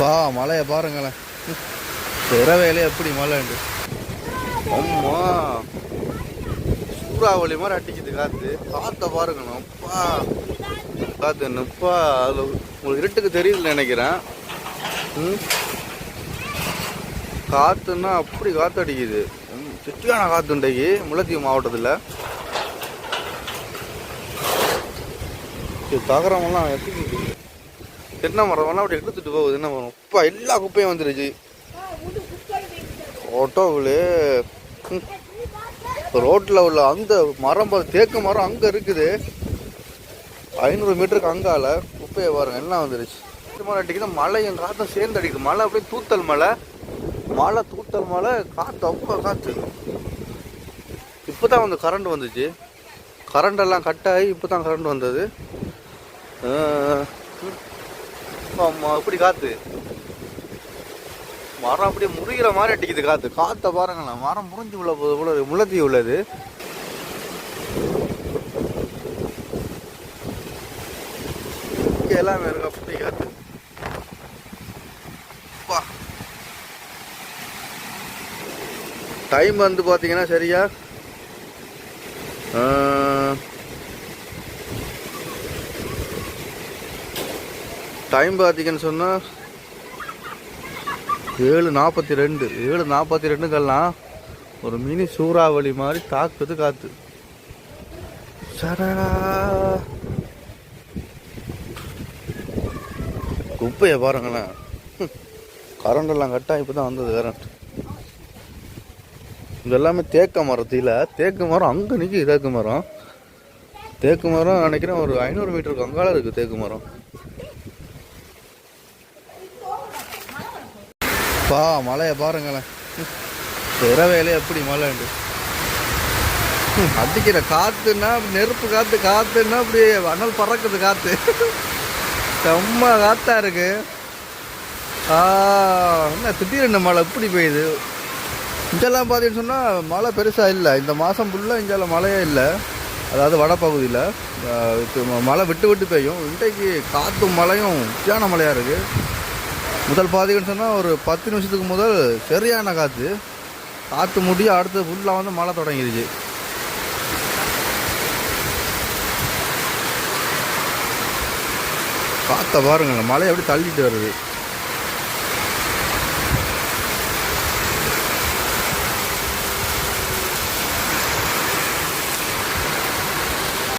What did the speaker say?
பா மழையை பாருங்களேன். இரவேலே எப்படி மழைண்டு அம்மா. சூறாவளி மாதிரி அடிக்குது காத்து. காற்றை பாருங்கண்ணா அப்பா காத்து நப்பா. அதில் உங்களுக்கு இருட்டுக்கு தெரியல நினைக்கிறேன். ம். காத்துன்னா அப்படி காற்று அடிக்குது. சுற்றியான காத்து இன்றைக்கு முல்லைத்தீவு மாவட்டத்தில். இது தகரமெல்லாம் எப்படி தென்னை மரம்லாம் அப்படி எடுத்துட்டு போகுது என்ன மரம்? இப்போ எல்லா குப்பையும் வந்துருச்சு. ஆட்டோவில் ரோட்டில் உள்ள அந்த மரம் தேக்கு மரம் அங்கே இருக்குது. ஐநூறு மீட்டருக்கு அங்கால. குப்பையை பாருங்க எல்லாம் வந்துருச்சு. மரம் மாதிரி அடிக்குது. மழையும் காற்றும் சேர்ந்து அடிக்குது. மழை அப்படியே தூத்தல் மழை. மழை தூத்தல் மழை காற்று அவ்வளோ காற்று இப்போ தான் வந்து கரண்ட் வந்துச்சு. கரண்டெல்லாம் கட் ஆகி இப்போ தான் கரண்ட் வந்தது ஆஹ், ஆமா எப்படி காத்து? மரம் அப்படியே முறிகிற மாதிரி அடிக்குது காத்து. காற்றை பாருங்களேன் மரம் முறிஞ்சு உள்ள போது உள்ள முள்ளத்தி உள்ளது. எல்லாமே இருக்கு அப்படி காத்து. டைம் வந்து பார்த்தீங்கன்னா சரியா? டைம் பார்த்தீங்கன்னு சொன்னால் ஏழு நாற்பத்தி ரெண்டு ஏழு நாற்பத்தி ரெண்டுக்கெல்லாம் ஒரு மினி சூறாவளி மாதிரி தாக்குது காத்து. சரடா குப்பையை பாருங்களேன். கரண்ட் எல்லாம் இப்போ தான் வந்தது கரண்ட் இது எல்லாமே தேக்க மரத்தில் தேக்கு மரம் அங்கே நிற்கி தேக்கு மரம். தேக்கு மரம் நினைக்கிறேன் ஒரு ஐநூறு மீட்டருக்கு அங்கால இருக்குது தேக்கு மரம். பா மழையை பாருங்களேன். இரவேலே எப்படி மழைண்டு? அடிக்கிற காத்துன்னா நெருப்பு காத்து காத்துன்னா அப்படி அனல் பறக்குது காத்து. செம்ம காத்தா இருக்கு. ஆ என்ன திடீர்னு மழை இப்படி பெய்யுது? இங்கெல்லாம் பார்த்தீங்கன்னு சொன்னால் மழை பெருசாக இல்லை. இந்த மாதம் ஃபுல்லாக இங்கெல்லாம் மழையே இல்லை. அதாவது வடப்பகுதியில் ம- மழை விட்டு விட்டு பெய்யும். இன்றைக்கு காற்றும் மழையும் முக்கியமான மழையாக இருக்குது முதல் பார்த்தீங்கன்னு சொன்னால் ஒரு பத்து நிமிஷத்துக்கு முதல் சரியான காற்று காற்று முடிய அடுத்து ஃபுல்லாக வந்து மழை தொடங்கிடுச்சு காற்றை பாருங்கள் மழை எப்படி தள்ளிட்டு வருது.